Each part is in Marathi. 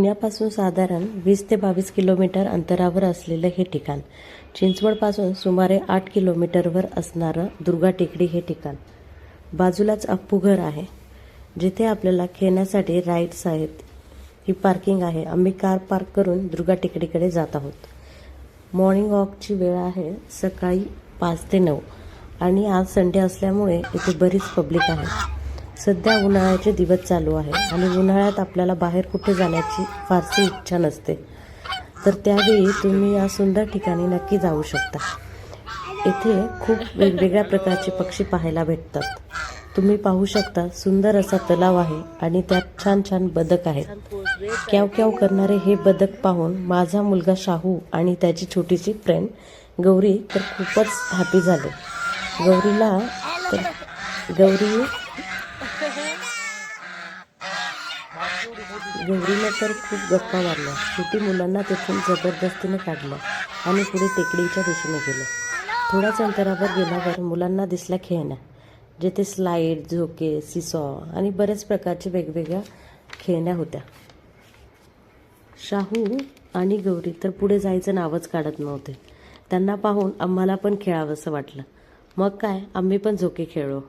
पुण्यापासून साधारण वीस ते बावीस किलोमीटर अंतरावर असलेलं हे ठिकाण. चिंचवडपासून सुमारे आठ किलोमीटरवर असणारं दुर्गा टेकडी हे ठिकाण. बाजूलाच अप्पूघर आहे. जिथे आपल्याला खेळण्यासाठी राईड्स आहेत ही पार्किंग आहे. आम्ही कार पार्क करून दुर्गा टेकडीकडे जात आहोत. मॉर्निंग वॉकची वेळ आहे सकाळी पाच ते नऊ. आणि आज संडे असल्यामुळे इथे बरीच पब्लिक आहे. सध्या उन्हाळ्याचे दिवस चालू आहे आणि उन्हाळ्यात आपल्याला बाहेर कुठे जाण्याची फारशी इच्छा नसते. तर त्यावेळी तुम्ही या सुंदर ठिकाणी नक्की जाऊ शकता. इथे खूप वेगवेगळ्या प्रकारचे पक्षी पाहायला भेटतात. तुम्ही पाहू शकता सुंदर असा तलाव आहे आणि त्यात छान छान बदक आहेत. क्याव क्याव करणारे हे बदक पाहून माझा मुलगा शाहू आणि त्याची छोटीशी फ्रेंड गौरी तर खूपच हॅपी झाले. गौरीला तर गौरी गौरीनं तर खूप गप्पा मारल्या. शेवटी मुलांना तेथून जबरदस्तीने काढलं आणि पुढे टेकडीच्या दिशेने गेलं. थोड्याच अंतरावर गेल्यावर मुलांना दिसल्या खेळण्या जेथे स्लाईड झोके सिसॉ आणि बऱ्याच प्रकारच्या वेगवेगळ्या खेळण्या होत्या. शाहू आणि गौरी तर पुढे जायचं नावच काढत नव्हते. त्यांना पाहून आम्हाला पण खेळावंसं वाटलं. मग काय आम्ही पण झोके खेळलो.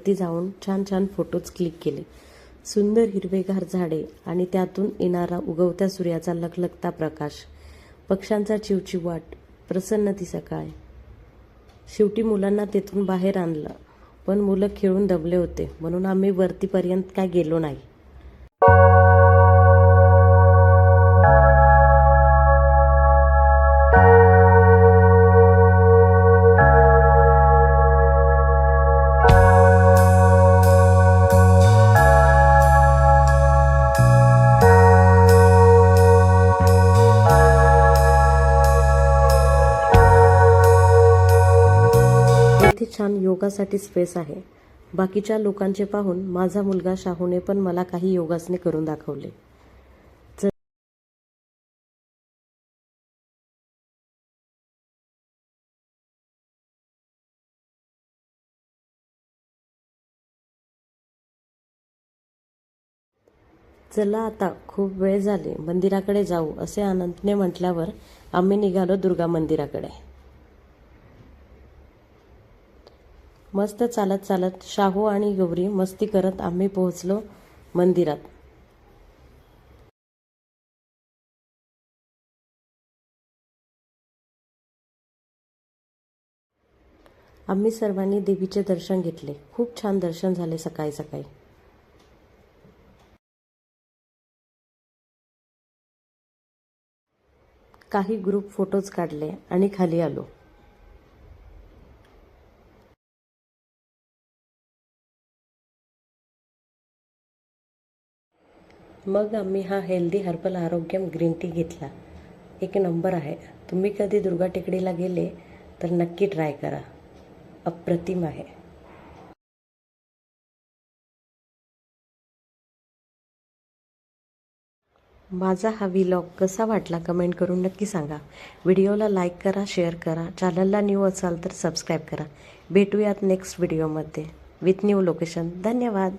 वरती जाऊन छान छान फोटोज क्लिक केले. सुंदर हिरवेगार झाडे आणि त्यातून येणारा उगवत्या सूर्याचा लखलखता प्रकाश. पक्ष्यांचा चिवचिवाट प्रसन्न ती सकाळ. शेवटी मुलांना तेथून बाहेर आणलं पण मुलं खेळून दबले होते म्हणून आम्ही वरतीपर्यंत काय गेलो नाही. येथे छान योगासाठी स्पेस आहे. बाकीच्या लोकांचे पाहून माझा मुलगा शाहूने पण मला काही योगासने करून दाखवले. चला आता खूप वेळ झाले मंदिराकडे जाऊ असे अनंतने म्हटल्यावर आम्ही निघालो दुर्गा मंदिराकडे. मस्त चालत चालत शाहू आणि गौरी मस्ती करत आम्ही पोहोचलो मंदिरात. आम्ही सर्वांनी देवीचे दर्शन घेतले. खूप छान दर्शन झाले सकाळी सकाळी. काही ग्रुप फोटोज काढले आणि खाली आलो. मग आम्ही हा healthy herbal Arogyam green tea घेतला. एक नंबर आहे. तुम्ही कधी दुर्गा टेकडीला गेले तर नक्की ट्राय करा. अप्रतिम आहे. माझा हा व्हिलॉग कसा वाटला कमेंट करून नक्की सांगा. व्हिडिओला लाईक करा शेअर करा. चॅनलला न्यू असाल तर सबस्क्राईब करा. भेटूयात नेक्स्ट व्हिडिओमध्ये विथ न्यू लोकेशन धन्यवाद.